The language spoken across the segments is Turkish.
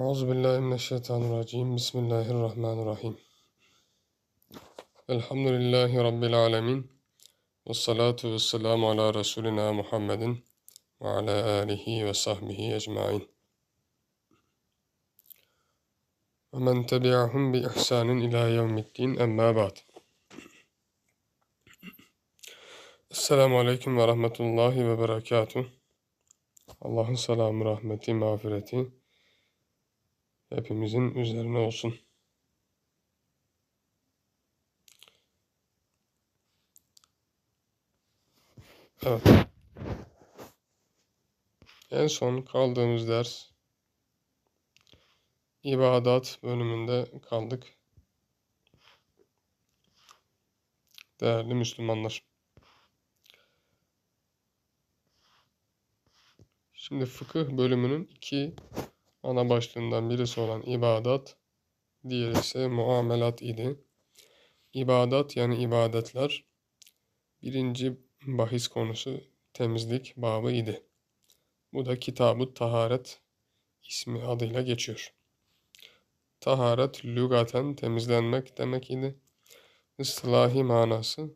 Euzu billahi mineşşeytanirracim. Bismillahirrahmanirrahim. Elhamdülillahi rabbil alamin. Ves salatu vesselamu ala resulina Muhammedin ve ala alihi ve sahbihi ecmaîn. Ve men tebi'ahum bi ihsanin ila yevmiddin emma ba'd. Esselamu aleyküm ve rahmetullahi ve berekatuh. Allah'ın selamı, rahmeti, mağfireti hepimizin üzerine olsun. Evet. En son kaldığımız ders ibadat bölümünde kaldık. Değerli Müslümanlar. Şimdi fıkıh bölümünün iki ana başlığından birisi olan ibadat, diğeri ise muamelat idi. İbadat yani ibadetler birinci bahis konusu temizlik babı idi. Bu da kitab Taharet ismi adıyla geçiyor. Taharet lügaten temizlenmek demek idi. Islahi manası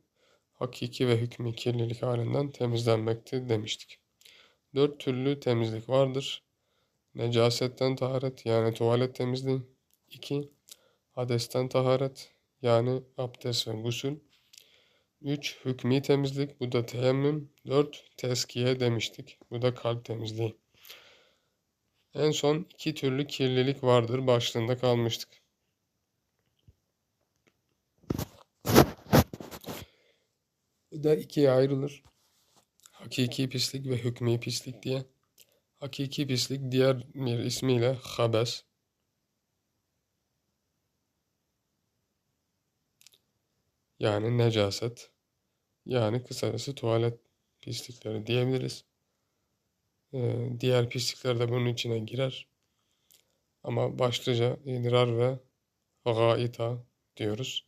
hakiki ve hükmü kirlilik halinden temizlenmekti demiştik. Dört türlü temizlik vardır. Necasetten taharet yani tuvalet temizliği. 2. Hadesten taharet yani abdest ve gusül. 3. Hükmi temizlik bu da teyemmüm. 4. Teskiye demiştik. Bu da kalp temizliği. En son iki türlü kirlilik vardır başlığında kalmıştık. Bu da ikiye ayrılır. Hakiki pislik ve hükmi pislik diye. Hakiki pislik diğer bir ismiyle habes. Yani necaset. Yani kısacası tuvalet pislikleri diyebiliriz. Ee, diğer pislikler de bunun içine girer. Ama başlıca idrar ve gaita diyoruz.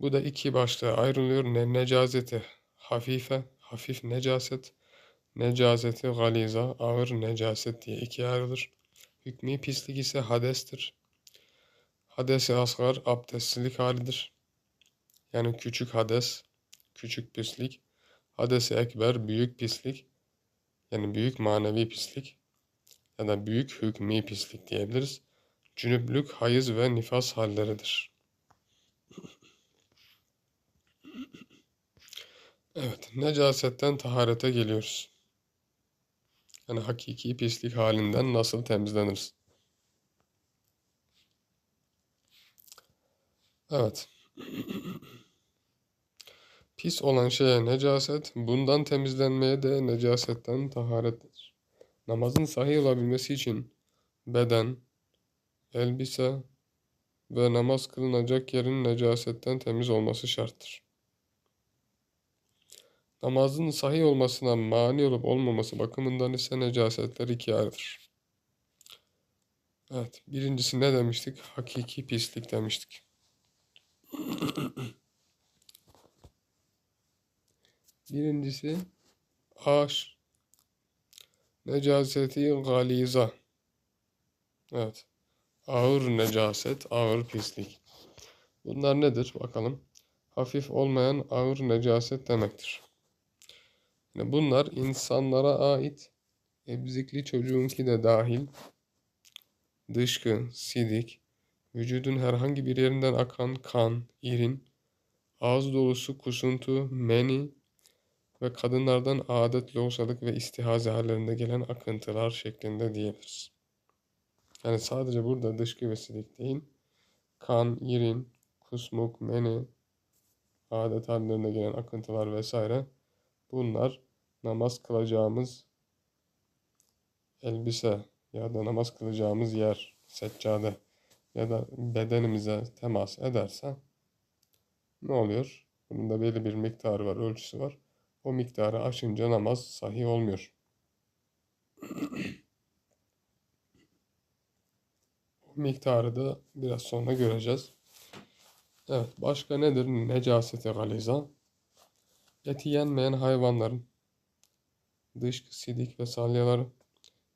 Bu da iki başlığa ayrılıyor. Ne necazeti hafife, hafif necaset Necaseti galiza, ağır necaset diye ikiye ayrılır. Hükmü pislik ise hadestir. Hadesi asgar abdestsizlik halidir. Yani küçük hades, küçük pislik. Hadesi ekber büyük pislik. Yani büyük manevi pislik. Ya da büyük hükmü pislik diyebiliriz. Cünüplük, hayız ve nifas halleridir. Evet, necasetten taharete geliyoruz. Yani hakiki pislik halinden nasıl temizleniriz? Evet. Pis olan şeye necaset, bundan temizlenmeye de necasetten taharettir. Namazın sahih olabilmesi için beden, elbise ve namaz kılınacak yerin necasetten temiz olması şarttır namazın sahih olmasına mani olup olmaması bakımından ise necasetler ikiye ayrılır. Evet, birincisi ne demiştik? Hakiki pislik demiştik. Birincisi aş necaseti galiza. Evet. Ağır necaset, ağır pislik. Bunlar nedir? Bakalım. Hafif olmayan ağır necaset demektir. Bunlar insanlara ait emzikli çocuğunki de dahil dışkı, sidik, vücudun herhangi bir yerinden akan kan, irin, ağız dolusu kusuntu, meni ve kadınlardan adet, loğusalık ve istihaze hallerinde gelen akıntılar şeklinde diyebiliriz. Yani sadece burada dışkı ve sidik değil, kan, irin, kusmuk, meni, adet hallerinde gelen akıntılar vesaire bunlar namaz kılacağımız elbise ya da namaz kılacağımız yer, seccade ya da bedenimize temas ederse ne oluyor? Bunun da belli bir miktarı var, ölçüsü var. O miktarı aşınca namaz sahih olmuyor. o miktarı da biraz sonra göreceğiz. Evet, başka nedir? Necaseti galiza. Eti yenmeyen hayvanların dışkı, sidik ve salyaları,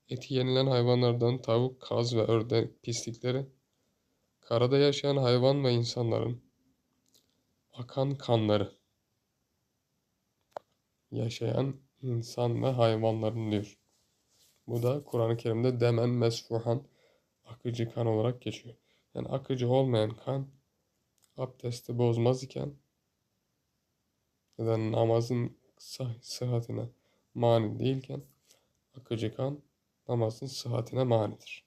eti yenilen hayvanlardan tavuk, kaz ve ördek pislikleri, karada yaşayan hayvan ve insanların akan kanları, yaşayan insan ve hayvanların diyor. Bu da Kur'an-ı Kerim'de demen mesfuhan akıcı kan olarak geçiyor. Yani akıcı olmayan kan abdesti bozmaz iken ya da namazın sıhhatine mani değilken akıcı kan namazın sıhhatine manidir.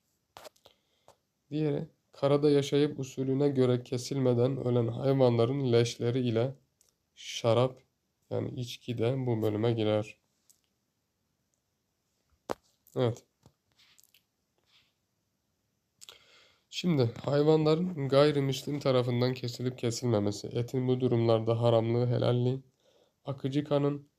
Diğeri karada yaşayıp usulüne göre kesilmeden ölen hayvanların leşleri ile şarap yani içki de bu bölüme girer. Evet. Şimdi hayvanların gayrimüslim tarafından kesilip kesilmemesi, etin bu durumlarda haramlığı, helalliği, akıcı kanın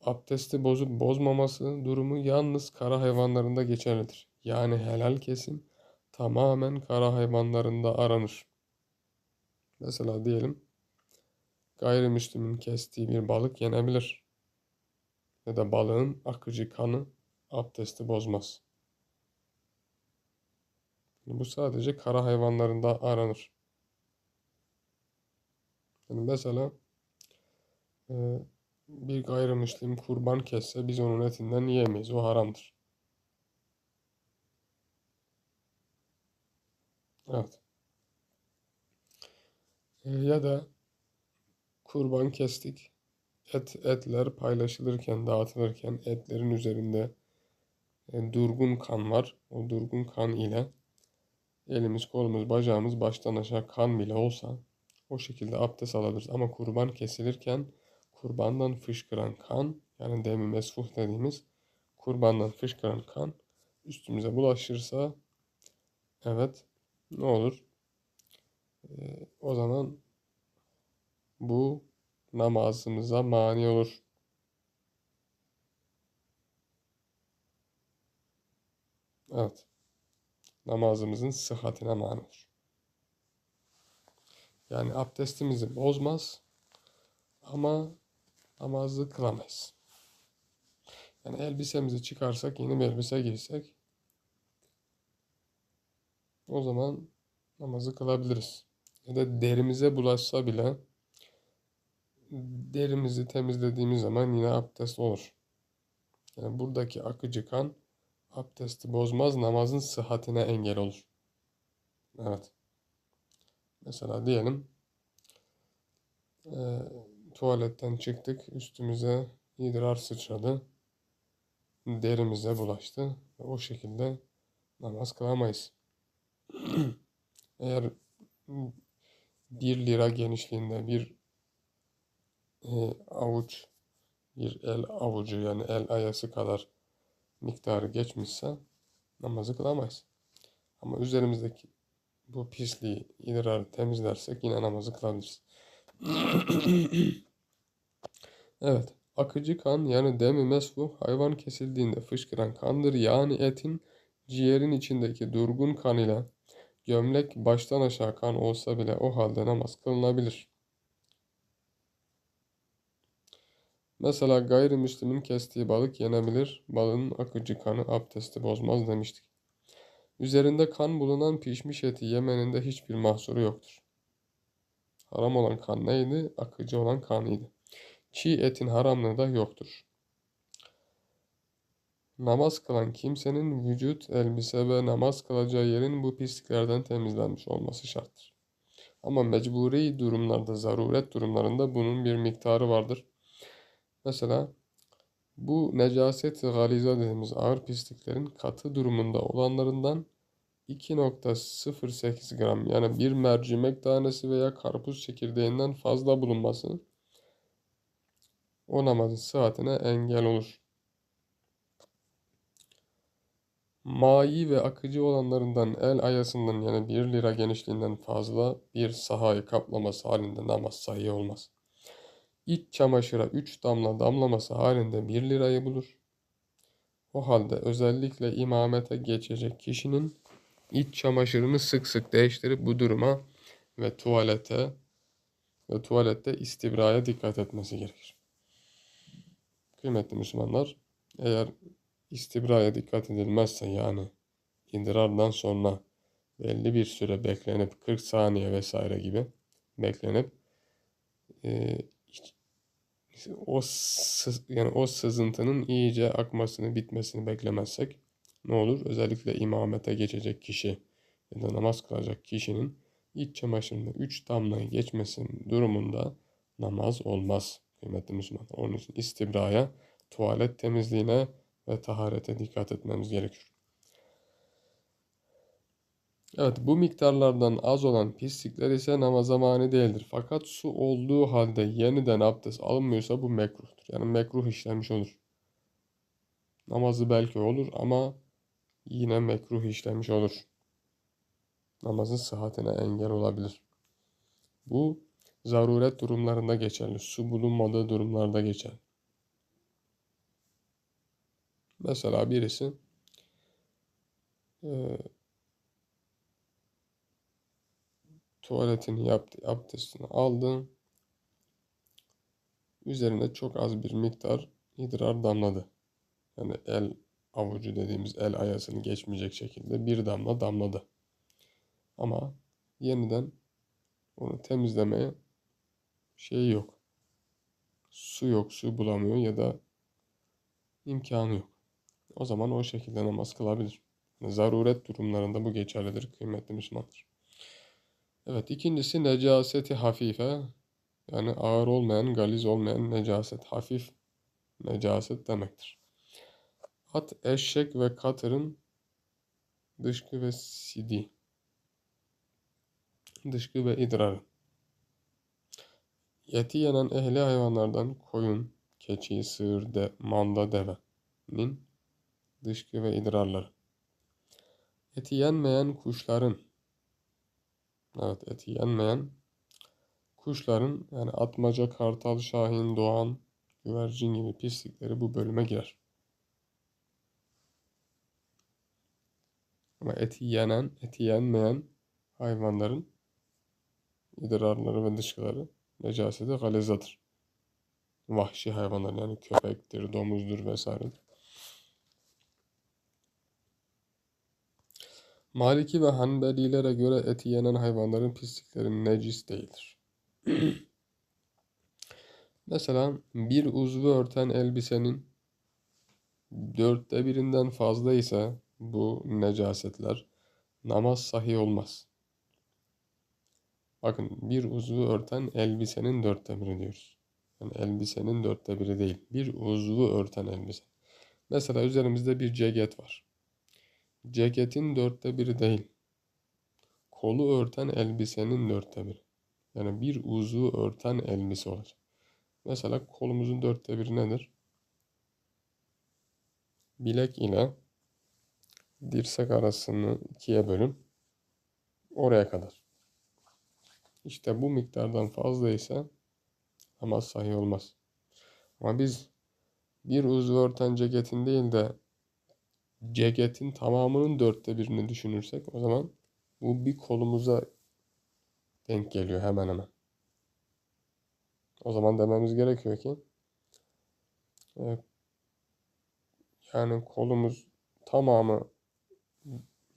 abdesti bozup bozmaması durumu yalnız kara hayvanlarında geçerlidir. Yani helal kesim tamamen kara hayvanlarında aranır. Mesela diyelim gayrimüslimin kestiği bir balık yenebilir. Ya da balığın akıcı kanı abdesti bozmaz. Bu sadece kara hayvanlarında aranır. Yani mesela e, bir gayrimüslim kurban kesse biz onun etinden yiyemeyiz. O haramdır. Evet. E, ya da kurban kestik. Et, etler paylaşılırken, dağıtılırken etlerin üzerinde e, durgun kan var. O durgun kan ile elimiz, kolumuz, bacağımız baştan aşağı kan bile olsa o şekilde abdest alabiliriz. Ama kurban kesilirken kurbandan fışkıran kan yani demi mesfuh dediğimiz kurbandan fışkıran kan üstümüze bulaşırsa evet ne olur? Ee, o zaman bu namazımıza mani olur. Evet. Namazımızın sıhhatine mani olur. Yani abdestimizi bozmaz ama namazı kılamayız. Yani elbisemizi çıkarsak, yeni bir elbise giysek o zaman namazı kılabiliriz. Ya da derimize bulaşsa bile derimizi temizlediğimiz zaman yine abdest olur. Yani buradaki akıcı kan abdesti bozmaz, namazın sıhhatine engel olur. Evet. Mesela diyelim e, tuvaletten çıktık, üstümüze idrar sıçradı, derimize bulaştı. O şekilde namaz kılamayız. Eğer bir lira genişliğinde bir e, avuç, bir el avucu yani el ayası kadar miktarı geçmişse namazı kılamayız. Ama üzerimizdeki bu pisliği, idrarı temizlersek yine namazı kılabiliriz. evet. Akıcı kan yani demi mesfuh hayvan kesildiğinde fışkıran kandır. Yani etin ciğerin içindeki durgun kan ile gömlek baştan aşağı kan olsa bile o halde namaz kılınabilir. Mesela gayrimüslimin kestiği balık yenebilir. Balığın akıcı kanı abdesti bozmaz demiştik. Üzerinde kan bulunan pişmiş eti yemenin de hiçbir mahsuru yoktur. Haram olan kan neydi? Akıcı olan kanıydı. Çiğ etin haramlığı da yoktur. Namaz kılan kimsenin vücut, elbise ve namaz kılacağı yerin bu pisliklerden temizlenmiş olması şarttır. Ama mecburi durumlarda, zaruret durumlarında bunun bir miktarı vardır. Mesela bu necaset galiza dediğimiz ağır pisliklerin katı durumunda olanlarından 2.08 gram yani bir mercimek tanesi veya karpuz çekirdeğinden fazla bulunması o namazın sıhhatine engel olur. Mayi ve akıcı olanlarından el ayasından yani 1 lira genişliğinden fazla bir sahayı kaplaması halinde namaz sahih olmaz. İç çamaşıra 3 damla damlaması halinde 1 lirayı bulur. O halde özellikle imamete geçecek kişinin iç çamaşırını sık sık değiştirip bu duruma ve tuvalete ve tuvalette istibraya dikkat etmesi gerekir. Kıymetli Müslümanlar, eğer istibraya dikkat edilmezse yani idrardan sonra belli bir süre beklenip 40 saniye vesaire gibi beklenip e, o yani o sızıntının iyice akmasını bitmesini beklemezsek ne olur? Özellikle imamete geçecek kişi ya da namaz kılacak kişinin iç çamaşırında 3 damlayı geçmesinin durumunda namaz olmaz kıymetli Müslüman. Onun için istibraya, tuvalet temizliğine ve taharete dikkat etmemiz gerekir. Evet bu miktarlardan az olan pislikler ise namaza mani değildir. Fakat su olduğu halde yeniden abdest alınmıyorsa bu mekruhtur. Yani mekruh işlenmiş olur. Namazı belki olur ama yine mekruh işlemiş olur. Namazın sıhhatine engel olabilir. Bu zaruret durumlarında geçerli. Su bulunmadığı durumlarda geçerli. Mesela birisi e, tuvaletini yaptı, abdestini aldı. Üzerine çok az bir miktar idrar damladı. Yani el avucu dediğimiz el ayasını geçmeyecek şekilde bir damla damladı. Ama yeniden onu temizlemeye şey yok. Su yok, su bulamıyor ya da imkanı yok. O zaman o şekilde namaz kılabilir. Zaruret durumlarında bu geçerlidir kıymetli Müslümanlar. Evet ikincisi necaseti hafife. Yani ağır olmayan, galiz olmayan necaset. Hafif necaset demektir. At, eşek ve katırın dışkı ve sidi. Dışkı ve idrarı. Eti yenen ehli hayvanlardan koyun, keçi, sığır, de, manda, devenin dışkı ve idrarları. Eti yenmeyen kuşların Evet eti yenmeyen kuşların yani atmaca, kartal, şahin, doğan, güvercin gibi pislikleri bu bölüme girer. Ama eti yenen, eti yenmeyen hayvanların idrarları ve dışkıları necaseti galizadır. Vahşi hayvanlar yani köpektir, domuzdur vesairedir. Maliki ve Hanbelilere göre eti yenen hayvanların pislikleri necis değildir. Mesela bir uzvu örten elbisenin dörtte birinden fazla ise bu necasetler namaz sahih olmaz. Bakın bir uzvu örten elbisenin dörtte biri diyoruz. Yani elbisenin dörtte biri değil. Bir uzvu örten elbise. Mesela üzerimizde bir ceket var. Ceketin dörtte biri değil. Kolu örten elbisenin dörtte biri. Yani bir uzu örten elbise olacak. Mesela kolumuzun dörtte biri nedir? Bilek ile dirsek arasını ikiye bölün. Oraya kadar. İşte bu miktardan fazla ise namaz sahih olmaz. Ama biz bir uzvu örten ceketin değil de ceketin tamamının dörtte birini düşünürsek o zaman bu bir kolumuza denk geliyor hemen hemen. O zaman dememiz gerekiyor ki e, yani kolumuz tamamı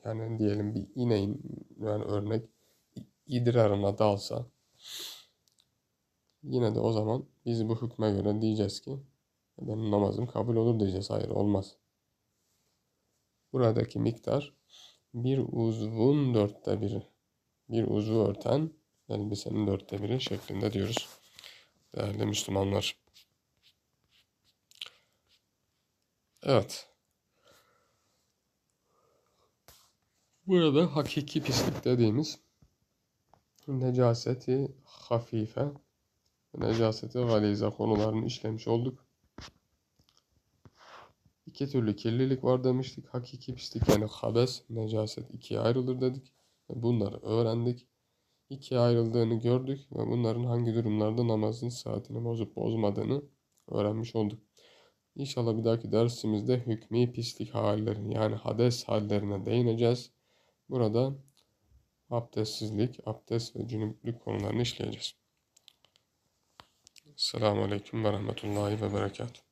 yani diyelim bir ineğin yani örnek idrarına dalsa yine de o zaman biz bu hükme göre diyeceğiz ki benim namazım kabul olur diyeceğiz. Hayır olmaz. Buradaki miktar bir uzvun dörtte biri. Bir uzvu örten elbisenin dörtte biri şeklinde diyoruz. Değerli Müslümanlar. Evet. Burada hakiki pislik dediğimiz necaseti hafife, necaseti galize konularını işlemiş olduk. İki türlü kirlilik var demiştik. Hakiki pislik yani habes, necaset ikiye ayrılır dedik. Bunları öğrendik. İkiye ayrıldığını gördük ve bunların hangi durumlarda namazın saatini bozup bozmadığını öğrenmiş olduk. İnşallah bir dahaki dersimizde hükmü pislik hallerini yani hades hallerine değineceğiz. Burada abdestsizlik, abdest ve cünüplük konularını işleyeceğiz. Selamun Aleyküm ve Rahmetullahi ve Berekatuhu.